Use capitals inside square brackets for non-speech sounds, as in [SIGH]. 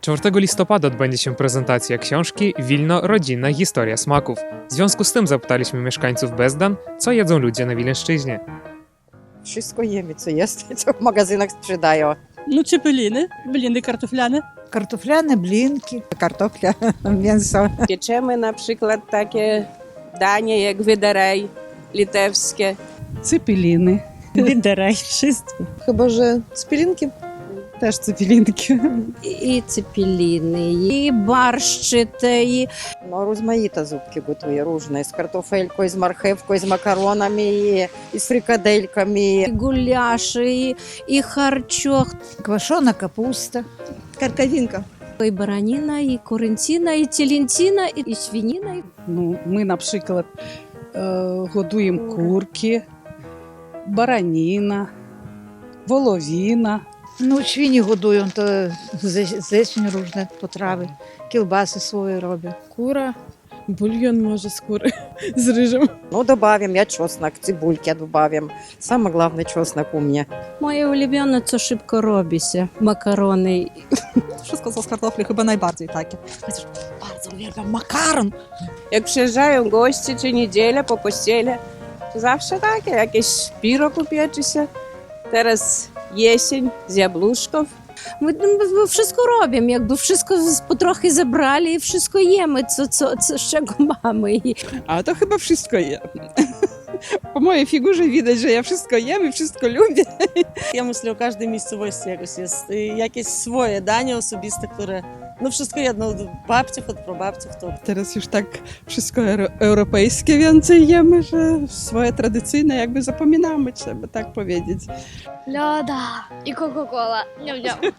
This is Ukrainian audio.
4 listopada odbędzie się prezentacja książki Wilno Rodzinna Historia Smaków. W związku z tym zapytaliśmy mieszkańców Bezdan, co jedzą ludzie na Wileńszczyźnie. Wszystko jemy, co jest, [LAUGHS] co w magazynach sprzedają. No ciepeliny, bliny kartoflane. Kartoflane blinki, kartofle, [LAUGHS] mięso. Pieczemy na przykład takie danie jak wyderej litewskie. Cypeliny. Wyderej, wszystko. Chyba, że cypelinki. Теж цепелінки. і цепеліни, і барщі, і No, rozmaite zupki gotuję, różne, z kartofelką, z marchewką, z makaronami, i, i z frykadelkami. гуляші, і, і харчох, Квашона капуста. Karkawinka. і бараніна, і коренціна, і тілінціна, і, і свініна. Ну, ми, наприклад, е, годуємо курки, бараніна, воловіна. Ну, hodują, to ze, zeseń różne potrawy. Kiełbasy swoje robią. Кура. Бульйон може з кури з рижем. Ну, добавим я чеснок, цибульки добавим. Самое главное, чеснок у меня. Моє улюблене це шибко робиться, макарони. Wszystko co z kartofli chyba najbardziej takie. Chociaż bardzo uwielbiam makaron. Jak przyjeżdżają goście czy niedzielę po kościele, to zawsze takie, jakieś piro się. Teraz jesień z jabłuszków. Ми, ми wszystko робимо, якби wszystko потрохи забрали і wszystko їмо, це, це, це з чого mamy. A to chyba wszystko jem. Po mojej figurze widać, że ja wszystko jem i wszystko lubię. Я мислю, у кожній місцевості якось є якесь своє дання особисте, które no wszystko jedno od babciów, od prababciów, to Teraz już tak wszystko europejskie więcej jemy, że swoje tradycyjne jakby zapominamy, trzeba tak powiedzieć. Льода і Кока-Кола. Ням-ням.